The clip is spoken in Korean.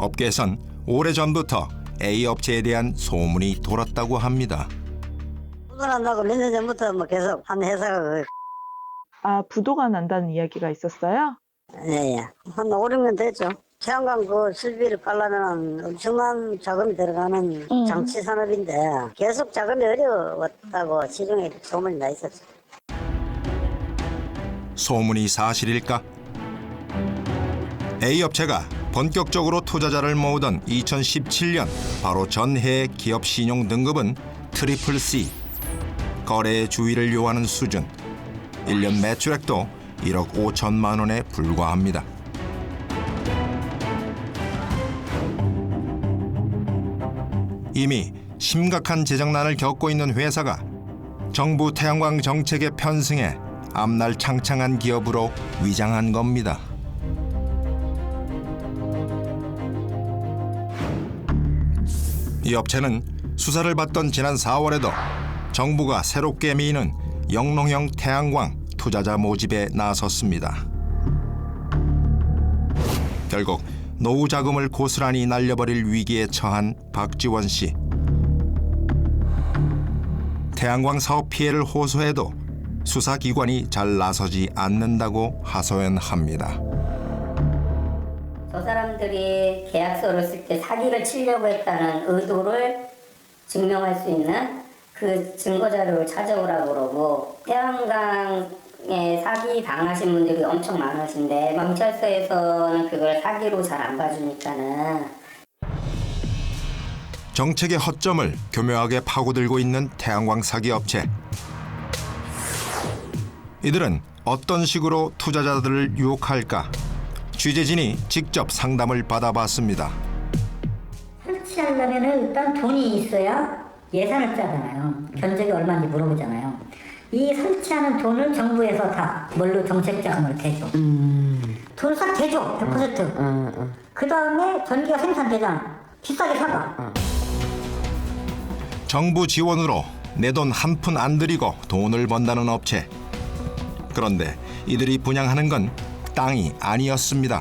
업계에선 오래전부터 A 업체에 대한 소문이 돌았다고 합니다. 부도난다고 몇 년 전부터 뭐 계속 한 회사가 그- 아, 부도가 난다는 이야기가 있었어요? 예, 예. 한 5, 6년 됐죠. 태양광 그 설비를 깔려면 엄청난 자금이 들어가는 장치 산업인데 계속 자금이 어려웠다고 시중에 소문이 나 있었죠. 소문이 사실일까? A 업체가 본격적으로 투자자를 모으던 2017년 바로 전해의 기업 신용 등급은 트리플 C. 거래의 주의를 요하는 수준. 1년 매출액도 1억 5천만 원에 불과합니다. 이미 심각한 재정난을 겪고 있는 회사가 정부 태양광 정책에 편승해 앞날 창창한 기업으로 위장한 겁니다. 이 업체는 수사를 받던 지난 4월에도 정부가 새롭게 미는 영농형 태양광 투자자 모집에 나섰습니다. 결국 노후 자금을 고스란히 날려버릴 위기에 처한 박지원 씨. 태양광 사업 피해를 호소해도 수사기관이 잘 나서지 않는다고 하소연합니다. 저 사람들이 계약서를 쓸 때 사기를 치려고 했다는 의도를 증명할 수 있는 그 증거 자료를 찾아오라고 그러고 태양광에 사기 당하신 분들이 엄청 많으신데 경찰서에서는 그걸 사기로 잘 안 봐주니까는 정책의 허점을 교묘하게 파고들고 있는 태양광 사기 업체. 이들은 어떤 식으로 투자자들을 유혹할까? 취재진이 직접 상담을 받아봤습니다. 설치하려면 일단 돈이 있어야 예산을 짜잖아요. 견적이 얼마인지 물어보잖아요. 이 설치하는 돈을 정부에서 다 뭘로 정책 자금을 대줘. 돈을 싹 대줘, 100%. 그 다음에 전기가 생산되잖아. 비싸게 사가. 정부 지원으로 내 돈 한 푼 안 들이고 돈을 번다는 업체. 그런데 이들이 분양하는 건 땅이 아니었습니다.